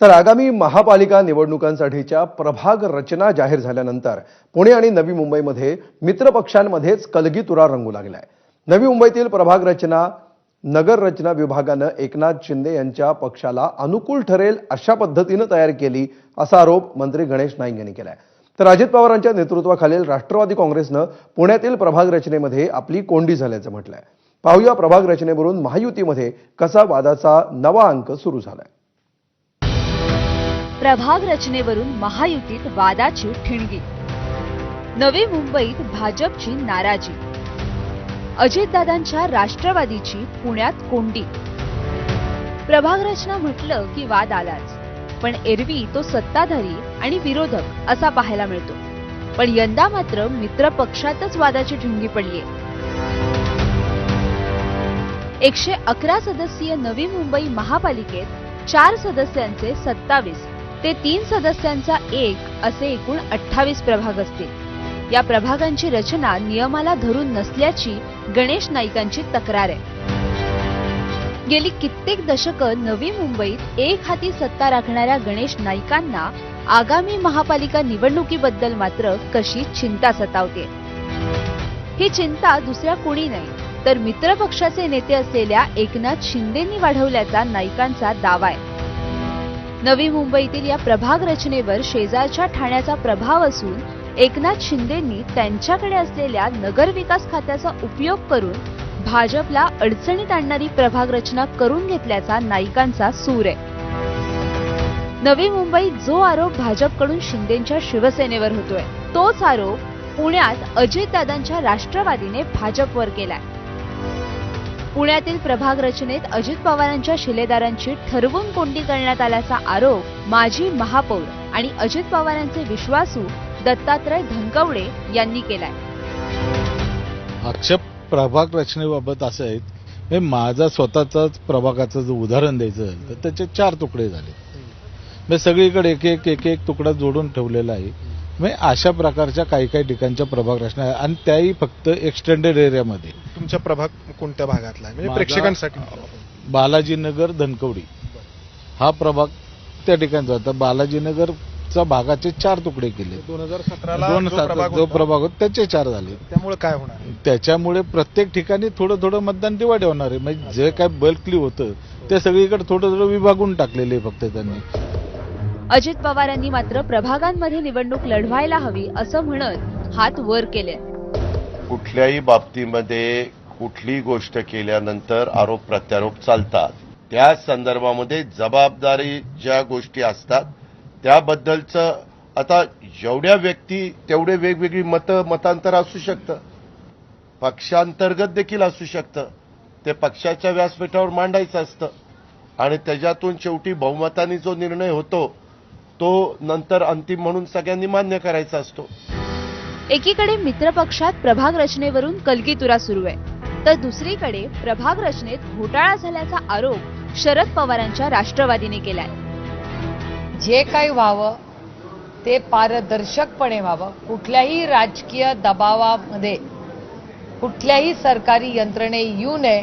तर आगामी महापालिका निवडणुकांसाठीच्या प्रभाग रचना जाहीर झाल्यानंतर पुणे आणि नवी मुंबईमध्ये मित्रपक्षांमध्येच कलगीतुरा रंगू लागलाय. नवी मुंबईतील प्रभाग रचना नगर रचना विभागानं एकनाथ शिंदे यांच्या पक्षाला अनुकूल ठरेल अशा पद्धतीनं तयार केली असा आरोप मंत्री गणेश नाईक यांनी केलाय. तर अजित पवारांच्या नेतृत्वाखालील राष्ट्रवादी काँग्रेसनं पुण्यातील प्रभाग रचनेमध्ये आपली कोंडी झाल्याचं म्हटलंय. पाहूया प्रभाग रचनेवरून महायुतीमध्ये कसा वादाचा नवा अंक सुरू झालाय. प्रभाग रचनेवरून महायुतीत वादाची ठिणगी. नवी मुंबईत भाजपची नाराजी. अजितदादांच्या राष्ट्रवादीची पुण्यात कोंडी. प्रभाग रचना म्हटलं की वाद आलाच. पण एरवी तो सत्ताधारी आणि विरोधक असा पाहायला मिळतो. पण यंदा मात्र मित्र पक्षातच वादाची ठिणगी पडलीय. एकशे अकरा सदस्यीय नवी मुंबई महापालिकेत चार सदस्यांचे सत्तावीस. ते तीन सदस्यांचा एक असे एकूण अठ्ठावीस प्रभाग असतील. या प्रभागांची रचना नियमाला धरून नसल्याची गणेश नाईकांची तक्रार आहे. गेली कित्येक दशकं नवी मुंबईत एक हाती सत्ता राखणाऱ्या गणेश नाईकांना आगामी महापालिका निवडणुकीबद्दल मात्र कशी चिंता सतावते? ही चिंता दुसऱ्या कोणी नाही तर मित्रपक्षाचे नेते असलेल्या एकनाथ शिंदेंनी वाढवल्याचा नाईकांचा दावा आहे. नवी मुंबईतील या प्रभाग रचनेवर शेजारच्या ठाण्याचा प्रभाव असून एकनाथ शिंदेंनी त्यांच्याकडे असलेल्या नगरविकास खात्याचा उपयोग करून भाजपला अडचणीत आणणारी प्रभाग रचना करून घेतल्याचा नाईकांचा सूर आहे. नवी मुंबईत जो आरोप भाजपकडून शिंदेच्या शिवसेनेवर होतोय तोच आरोप पुण्यात अजितदादांच्या राष्ट्रवादीने भाजपवर केलाय. पुण्यातील प्रभाग रचनेत अजित पवारांच्या शिलेदारांची ठरवून कोंडी करण्यात आल्याचा आरोप माजी महापौर आणि अजित पवारांचे विश्वासू दत्तात्रय धनकवडे यांनी केलाय. आक्षेप प्रभाग रचनेबाबत असं आहेत. माझा स्वतःचाच प्रभागाचं जर उदाहरण द्यायचं तर त्याचे चार तुकडे झाले. मी सगळीकडे एक एक एक एक तुकडा जोडून ठेवलेला आहे. म्हणजे अशा प्रकारच्या काही काही ठिकाणच्या प्रभाग रचना आणि त्याही फक्त एक्सटेंडेड एरियामध्ये तुमचा प्रभाग कोणत्या भागातला आहे? म्हणजे माझा- प्रेक्षकांसाठी. बालाजीनगर धनकवडी. हा प्रभाग त्या ठिकाणचा होता बालाजीनगरचा भागाचे चार तुकडे केले. दोन हजार सतराला दोन जो सात प्रभाग जो होता, प्रभाग होता त्याचे चार झाले. त्यामुळे काय होणार? त्याच्यामुळे प्रत्येक ठिकाणी थोडं थोडं मतदान दिवाळे होणार आहे. म्हणजे जे काय बल्कली होतं ते सगळीकडे थोडं थोडं विभागून टाकलेले आहे फक्त त्यांनी. अजित पवारांनी मात्र प्रभागांमध्ये निवडणूक लढवायला हवी असं म्हणत हात वर केले. कुठल्याही बाबतीमध्ये कुठली गोष्ट केल्यानंतर आरोप प्रत्यारोप चालतात. त्या संदर्भामध्ये जबाबदारी ज्या गोष्टी असतात त्याबद्दलचं आता जेवढ्या व्यक्ती तेवढे वेगवेगळी मतं मतांतर असू शकतं. पक्षांतर्गत देखील असू शकतं. ते पक्षाच्या व्यासपीठावर मांडायचं असतं. आणि त्याच्यातून शेवटी बहुमताने जो निर्णय होतो तो नंतर अंतिम म्हणून सगळ्यांनी मान्य करायचा असतो. एकीकडे मित्रपक्षात प्रभाग रचनेवरून कलकीतुरा सुरू आहे. तर दुसरीकडे प्रभाग रचनेत घोटाळा झाल्याचा आरोप शरद पवारांच्या राष्ट्रवादीने केलाय. जे काही व्हावं ते पारदर्शकपणे व्हावं. कुठल्याही राजकीय दबावामध्ये कुठल्याही सरकारी यंत्रणे येऊ नये.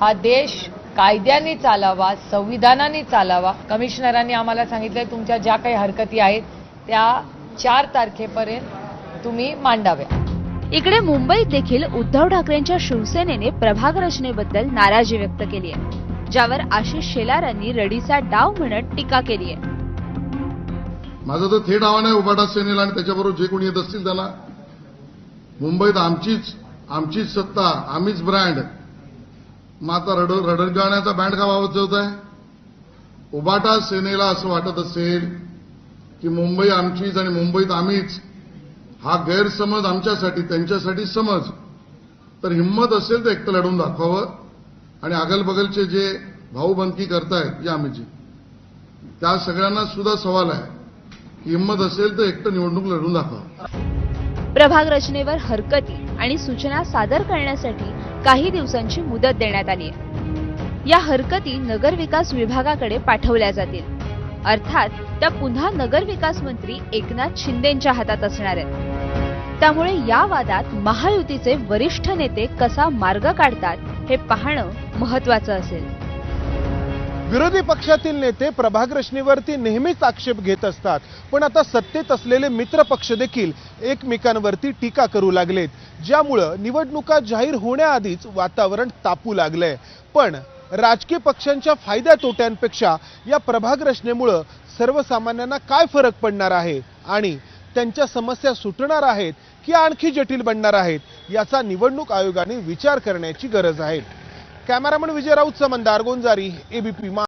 हा देश कायद्याने चालावा संविधानाने चालावा. कमिशनरांनी आम्हाला सांगितलंय तुमच्या ज्या काही हरकती आहेत त्या चार तारखेपर्यंत तुम्ही मांडाव्या इकडे मुंबईत देखील उद्धव ठाकरेंच्या शिवसेनेने प्रभाग रचनेबद्दल नाराजी व्यक्त केली आहे ज्यावर आशिष शेलारांनी रडीचा डाव म्हणत टीका केली आहे. माझं तर थेट आव्हान आहे उबाटा सेनेला आणि त्याच्याबरोबर जे कोणी येत असतील त्याला. मुंबईत आमचीच आमचीच सत्ता आम्हीच ब्रँड. मग आता रड रडगाण्याचा बँड का वाजवत आहे उबाटा सेनेला असं वाटत असेल की मुंबई आमचीच आणि मुंबईत आम्हीच हा गैरसमज आमच्यासाठी त्यांच्यासाठी समज. तर हिंमत असेल तर एकटं लढून दाखवावं. आणि अगलबगलचे जे भाऊबंदकी करतायत या आम्हीची. त्या सगळ्यांना सुद्धा सवाल आहे. की हिंमत असेल तर एकटं निवडणूक लढून दाखवा. प्रभाग रचनेवर हरकती आणि सूचना सादर करण्यासाठी काही दिवसांची मुदत देण्यात आली आहे. या हरकती नगरविकास विभागाकडे पाठवल्या जातील. अर्थात त्या पुन्हा नगरविकास मंत्री एकनाथ शिंदेच्या हातात असणार आहेत. त्यामुळे या वादात महायुतीचे वरिष्ठ नेते कसा मार्ग काढतात हे पाहणं महत्वाचं असेल. विरोधी पक्षातील नेते प्रभाग नेहमीच आक्षेप घेत असतात. पण आता सत्तेत असलेले मित्र पक्ष देखील एकमेकांवरती टीका करू लागलेत. ज्यामुळं निवडणुका जाहीर होण्याआधीच वातावरण तापू लागलंय. पण राजकीय पक्षांच्या फायद्या तोट्यांपेक्षा या प्रभाग रचनेमुळं सर्वसामान्यांना काय फरक पडणार आहे आणि त्यांच्या समस्या सुटणार आहेत की आणखी जटिल बनणार आहेत याचा निवडणूक आयोगाने विचार करण्याची गरज आहे. कॅमेरामन विजय राऊत समंदार गोंजारी एबीपी